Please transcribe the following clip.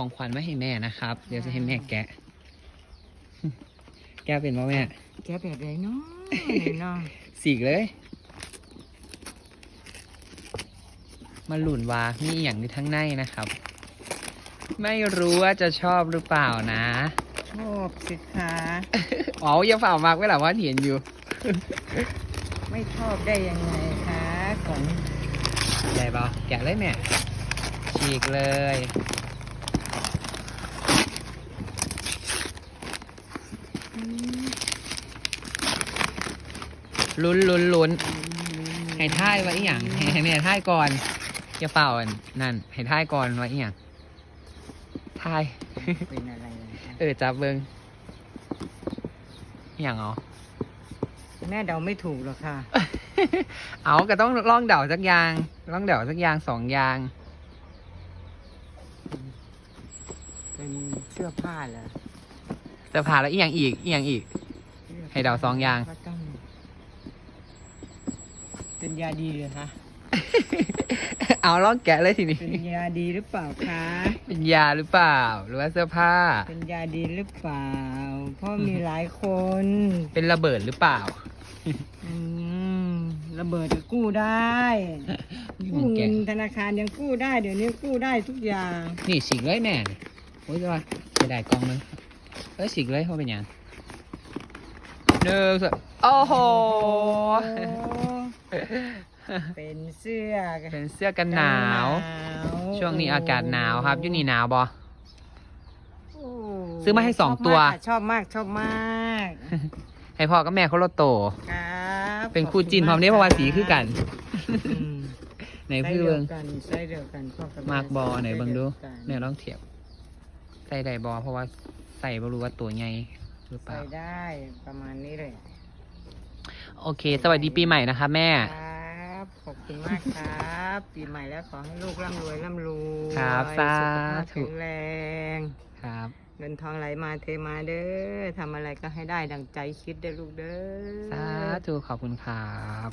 ของขวัญมาให้แม่นะครับ เดี๋ยวจะให้แม่แกะ แกะเป็นป่ะแม่ แกะแบบไหนเนาะเนาะสีกเลย มาหลุนว่ามีอย่างอยู่ทั้งในนะครับ ไม่รู้ว่าจะชอบหรือเปล่านะ ชอบสิคะอ๋ออย่าฝ่ามากไว้หล่ะว่าเห็นอยู่ ไม่ชอบได้ยังไงคะของใหญ่เปล่าแกะเลยแม่ฉีกเลย อืม ลุ้นลุ้นลุ้นให้ท่ายไว้อหย่างให้ให้แม่ท่ายก่อนอย่าเป่าอันนั่นให้ท่ายก่อนไว้อหย่างท่าย เป็นอะไรนะคะเออจับเบิงอหย่างเอาแม่เดาไม่ถูกหรอกค่ะ เอาก็ต้องล่องเดาสักอย่างล่องเดาสักอย่างสองอย่าง เป็นเสื้อผ้าเหรอ จะผ่าแล้วอีกอย่างอีกอีกอย่างอีก ให้เดาสองอย่างก็ต้องเป็นยาดีเลยคะเอาล่องแกะเลยทีนี้เป็นยาดีหรือเปล่าคะ เป็นยาหรือเปล่า หรือว่าเสื้อผ้า เป็นยาดีหรือเปล่า เพราะมีหลายคนเป็นระเบิดหรือเปล่า อืมระเบิดจะกู้ได้กู้เงินธนาคารยังกู้ได้เดี๋ยวนี้กู้ได้ทุกอย่าง นี่ฉีกเลยแม่นี่โอ้ยจะว่าจะได้กล่องนึง เอ้ยฉีกเลยเพราะเป็นหยังหนึ่งสองโอ้โห เป็นเสื้อเป็นเสื้อกันหนาว ช่วงนี้อากาศหนาวครับอยุ่นี่หนาวบอโอ้ซื้อมาให้สองตัว ชอบมากชอบมาก ให้พ่อกับแม่เขาโลโตครับเป็นคู่จินพร้อมเนี้ยเพราะว่าสีคือกันอืมไหนพี่เบิงใส่ดียวกันใส่เดียวกันพ่กับแมากบอไหนเบิงดูใส่เนี่ยลองเทียบใส่ได้บอเพราะว่า ใส่บ่รู้ว่าตัวไงหรือเปใส่ล่า ได้ประมาณนี้เลยโอเค สวัสดีปีใหม่นะคะแม่ ครับ ขอบคุณมากครับ ปีใหม่แล้วขอให้ลูกร่ำรวยร่ำรวยครับสาสุขภาพธุแข็งแรง ครับ เงินทองไหลมาเทมาเด้อทำอะไรก็ให้ได้ดังใจคิดเด้อลูกเด้อ สาธุขอบคุณครับ